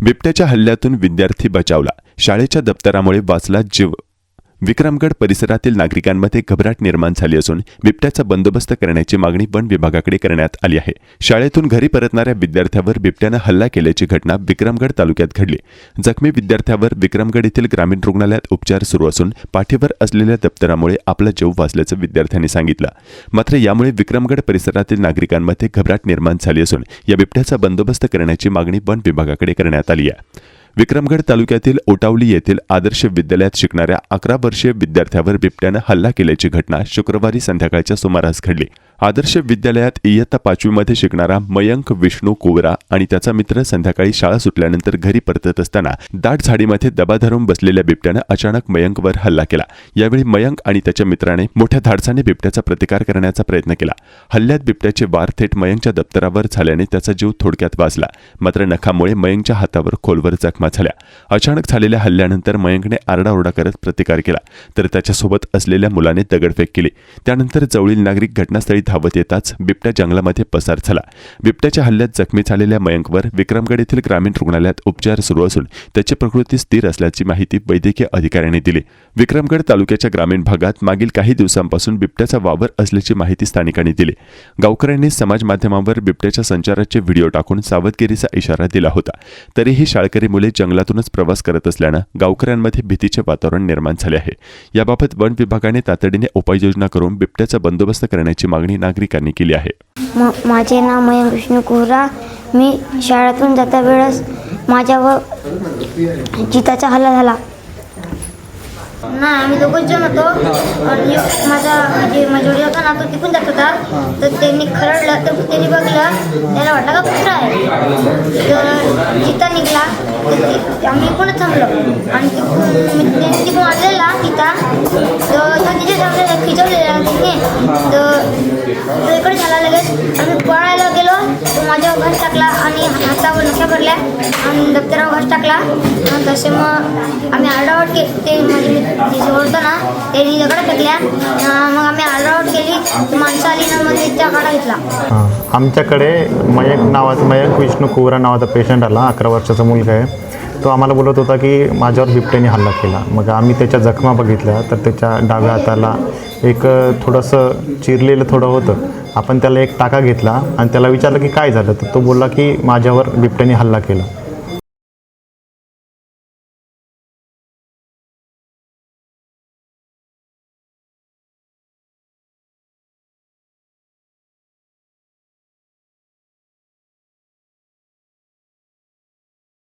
बिबट्याच्या हल्ल्यातून विद्यार्थी बचावला. शाळेच्या दप्तरामुळे वाचला जीव. विक्रमगड परिसरातील नागरिकांमध्ये घबराट निर्माण झाली असून बिबट्याचा बंदोबस्त करण्याची मागणी वन विभागाकडे करण्यात आली आहे. शाळेतून घरी परतणाऱ्या विद्यार्थ्यावर बिबट्यानं हल्ला केल्याची घटना विक्रमगड तालुक्यात घडली. जखमी विद्यार्थ्यावर विक्रमगड येथील ग्रामीण रुग्णालयात उपचार सुरू असून पाठीवर असलेल्या दप्तरामुळे आपला जीव वाचल्याचं विद्यार्थ्यांनी सांगितलं. मात्र यामुळे विक्रमगड परिसरातील नागरिकांमध्ये घबराट निर्माण झाली असून या बिबट्याचा बंदोबस्त करण्याची मागणी वन विभागाकडे करण्यात आली आहे. विक्रमगड तालुक्यातील ओटावली येथील आदर्श विद्यालयात शिकणाऱ्या अकरा वर्षीय विद्यार्थ्यावर बिबट्यानं हल्ला केल्याची घटना शुक्रवारी संध्याकाळच्या सुमारास घडली. आदर्श विद्यालयात इयत्ता पाचवीमध्ये शिकणारा मयंक विष्णू कोवरा आणि त्याचा मित्र संध्याकाळी शाळा सुटल्यानंतर घरी परतत असताना दाट झाडीमध्ये दबा धरून बसलेल्या बिबट्यानं अचानक मयंकवर हल्ला केला. यावेळी मयंक आणि त्याच्या मित्राने मोठ्या धाडसाने बिबट्याचा प्रतिकार करण्याचा प्रयत्न केला. हल्ल्यात बिबट्याचे वार थेट मयंकच्या दप्तरावर झाल्याने त्याचा जीव थोडक्यात वाचला. मात्र नखामुळे मयंकच्या हातावर खोलवर जखमा झाल्या. अचानक झालेल्या हल्ल्यानंतर मयंकने आरडाओरडा करत प्रतिकार केला तर त्याच्यासोबत असलेल्या मुलाने दगडफेक केली. त्यानंतर जवळील नागरिक घटनास्थळी धावत येताच बिबट्या जंगलामध्ये पसार झाला. बिबट्याच्या हल्ल्यात जखमी झालेल्या मयंकवर विक्रमगड येथील ग्रामीण रुग्णालयात उपचार सुरू असून त्याची प्रकृती स्थिर असल्याची माहिती वैद्यकीय अधिकाऱ्यांनी दिली. विक्रमगड तालुक्याच्या ग्रामीण भागात मागील काही दिवसांपासून बिबट्याचा वावर असल्याची माहिती स्थानिकांनी दिली. गावकऱ्यांनी समाज माध्यमांवर बिबट्याच्या संचाराचे व्हिडिओ टाकून सावधगिरीचा इशारा दिला होता. तरीही शाळकरी मुले जंगलातूनच प्रवास करत असल्यानं गावकऱ्यांमध्ये भीतीचे वातावरण निर्माण झाले आहे. याबाबत वन विभागाने तातडीने उपाययोजना करून बिबट्याचा बंदोबस्त करण्याची मागणी नागरिकांनी केली आहे. माझे नाव मयंक विष्णू कोहरा. मी शाळेतून जाता वेळेस माझ्यावर चिताचा हल्ला झाला. नाही आम्ही दोघंच जण होतो. आणि माझा म्हणजे माझा जोडी होता ना तो तिकून जात होता. तर त्यांनी खरडलं तर त्यांनी बघलं. त्याला वाटलं का कुत्रा आहे. तर चिता निघला तर ते- आम्ही इकडूनच थांबलो आणि तिकडून मी ते- तिकडून वाजलेला चिता तर तो तिथे थांबलेला खिचवलेला तिने तर तो इकडे झाला लगेच आणि दप्तरावर घास टाकला. आणि तसे मग आम्ही आरडावट के ते म्हणजे मी ना त्यांनी दगड फेकल्या. मग आम्ही आरडावट केली. माणसं आली ना मग त्याचा काढा घेतला. आमच्याकडे मयक नावाचा मयक विष्णू कुवरा नावाचा पेशंट आला अकरा वर्षाचा मुलगा आहे. तो आम्हाला बोलत होता की माझ्यावर बिबट्याने हल्ला केला. मग आम्ही त्याच्या जखमा बघितल्या तर त्याच्या डाव्या हाताला एक थोडंसं चिरलेलं थोडं होतं. आपण त्याला एक टाका घेतला आणि त्याला विचारलं की काय झालं? तर तो बोलला की माझ्यावर बिबट्याने हल्ला केला.